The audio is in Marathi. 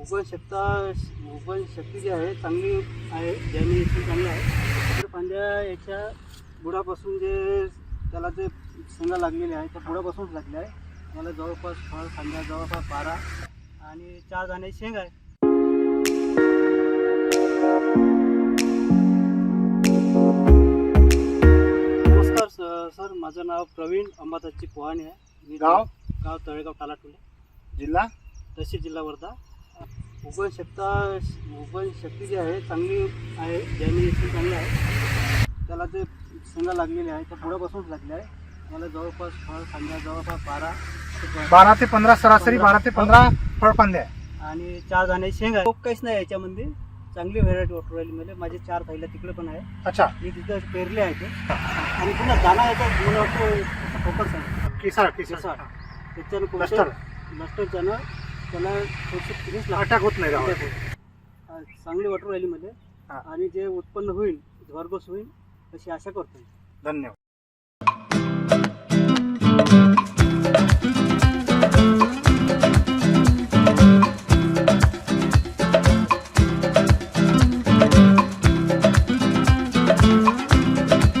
उगवण शकता उगवण शक्ती जी आहे चांगली आहे जमिनीची चांगली आहे. तर फांद्या याच्या बुडापासून जे त्याला जे शेंगा लागलेल्या आहेत त्या बुडापासूनच लागल्या आहे. मला जवळपास फळ फांद्या जवळपास बारा आणि चार दाणे शेंग आहे. नमस्कार स- सर माझं नाव प्रवीण अंबादासची पोहाणे आहे. मी गाव? गाव तळेगाव टालाटुले जिल्हा? तहसील जिल्हा वर्धा. उगवण शकता उगवण शक्ती जी आहे चांगली आहे जमिनीची चांगली आहे त्याला जे शेंगा लागलेल्या आहेत त्या बुडापासूनच लागल्या आहे. मला जवळपास फळ फांद्या जवळपास बारा बारा ते पंधरा सरासरी बारा ते पंधरा फळफांदे आहे आणि चार दाणे शेंग आहे खूप काहीच नाही याच्यामध्ये. चांगली व्हेरायटी वाटू राहिली मला माझे चार थैल्या तिकडे पण आहे. अच्छा. मी तिथं पेरले आहे ते. आणि पुन्हा दाना याचा मला वाटतं फोकस आहे. किसाळ किसाळ. किसाळ. त्याच्यानं. कोणतं लष्टरच्यानं त्याला थोडंसं फिनिश लागतं अटॅक होत नाही चांगली वाटू राहिली मध्ये हा. आणि जे उत्पन्न होईल भरघोस होईल अशी आशा करतो. धन्यवाद.